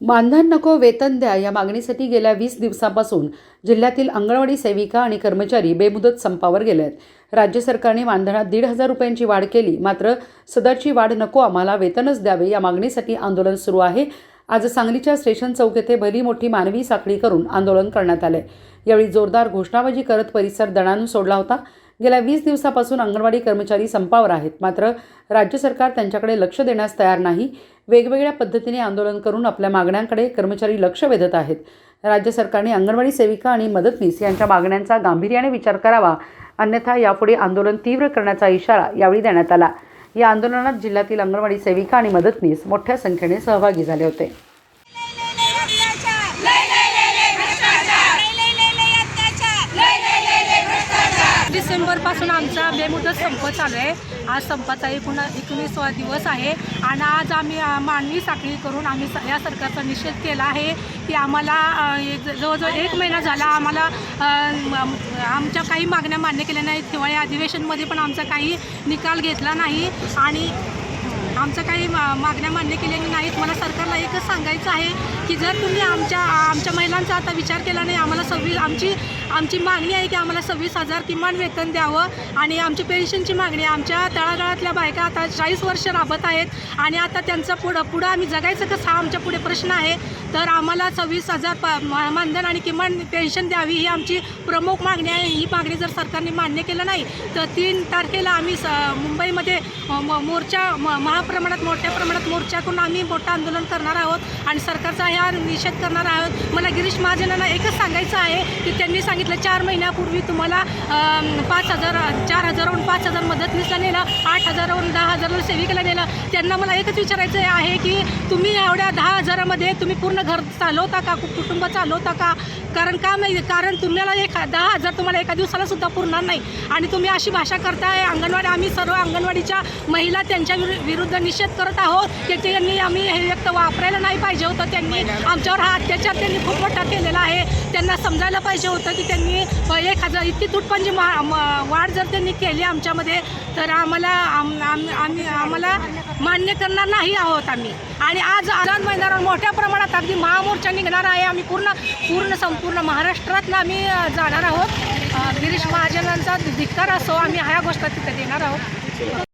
मानधन नको वेतन द्या या मागणीसाठी गेल्या वीस दिवसापासून जिल्ह्यातील अंगणवाडी सेविका आणि कर्मचारी बेमुदत संपावर गेले आहेत राज्य सरकारने मानधनात दीड हजार रुपयांची वाढ केली. मात्र सदरची वाढ नको आम्हाला वेतनच द्यावे या मागणीसाठी आंदोलन सुरू आहे. आज सांगलीच्या स्टेशन चौक येथे भली मोठी मानवी साखळी करून आंदोलन करण्यात आले. यावेळी जोरदार घोषणाबाजी करत परिसर दणानून सोडला होता. गेल्या वीस दिवसापासून अंगणवाडी कर्मचारी संपावर आहेत. मात्र राज्य सरकार त्यांच्याकडे लक्ष देण्यास तयार नाही. वेगवेगळ्या पद्धतीने आंदोलन करून आपल्या मागण्यांकडे कर्मचारी लक्ष वेधत आहेत. राज्य सरकारने अंगणवाडी सेविका आणि मदतनीस यांच्या मागण्यांचा गांभीर्याने विचार करावा. अन्यथा यापुढे आंदोलन तीव्र करण्याचा इशारा यावेळी देण्यात आला. या आंदोलनात जिल्ह्यातील अंगणवाडी सेविका आणि मदतनीस मोठ्या संख्येने सहभागी झाले होते. ऑक्टोबरपासून आमचा बेमुदत संप चालू आहे. आज संपाचा एकूण एकोणीसवा दिवस आहे आणि आज आम्ही मानवी साखळी करून आम्ही स- या सरकारचा निषेध केला आहे की आम्हाला एक- जवळजवळ एक महिना झाला आम्हाला आमच्या काही मागण्या मान्य केल्या नाहीत. हिवाळी अधिवेशनमध्ये पण आमचा काही निकाल घेतला नाही आणि आमचं काही मा- मागण्या मान्य केलेल्या नाहीत. मला सरकारला एकच सांगायचं आहे की जर तुम्ही आमच्या आमच्या महिलांचा आता विचार केला नाही आम्हाला सव्वीस आमची आमची मागणी आहे की आम्हाला सव्वीस हजार किमान वेतन द्यावं आणि आमची पेन्शनची मागणी आहे. आमच्या तळागाळातल्या बायका आता चाळीस वर्ष राबत आहेत आणि आता त्यांचं पुढं पुढं आम्ही जगायचं कसं? हा आमच्या पुढे प्रश्न आहे. तर आम्हाला सव्वीस हजार प मानधन आणि किमान पेन्शन द्यावी ही आमची प्रमुख मागणी आहे. ही मागणी जर सरकारने मान्य केलं नाही तर तीन तारखेला आम्ही स मुंबईमध्ये म- मोर्चा म- महाप्रमाणात मोठ्या प्रमाणात मोर्चा करून आम्ही मोठं आंदोलन करणार आहोत आणि सरकारचा ह्या निषेध करणार आहोत. मला गिरीश महाजनांना एकच सांगायचं आहे की त्यांनी सांगितलं चार महिन्यापूर्वी तुम्हाला पाच हजार चार हजारावरून पाच हजार मदतनीसला नेलं आठ हजारावरून दहा हजाराला सेविकेला नेलं. त्यांना मला एकच विचारायचं आहे की तुम्ही एवढ्या दहा हजारामध्ये तुम्ही पूर्ण घर चालवता का? कु- कुटुंब चालवता का? कारण का नाही? कारण तुम्हाला एक दहा हजार तुम्हाला एका दिवसाला सुद्धा पुरणार नाही. आणि तुम्ही अशी भाषा करताय अंगणवाडी आम्ही सर्व अंगणवाडीच्या महिला त्यांच्या विरु- विरुद्ध निषेध करत आहोत. की त्यांनी आम्ही हे व्यक्त वापरायला नाही पाहिजे होतं. त्यांनी आमच्यावर हा अत्याचार त्यांनी खूप मोठा केलेला आहे. त्यांना समजायला पाहिजे होतं की त्यांनी एक हजार इतकी तुटपंजी मा वाढ जर त्यांनी केली आमच्यामध्ये तर आम्हाला आम- आम- आम्ही आम्हाला मान्य करणार नाही आहोत आम्ही. आणि आज आझाद मैदानावर मोठ्या प्रमाणात अगदी महामोर्चा निघणार आहे. आम्ही पूर्ण पूर्ण संपूर्ण महाराष्ट्रातनं आम्ही जाणार आहोत. गिरीश महाजनांचा धिक्कार असो आम्ही ह्या गोष्टी तिथे देणार आहोत.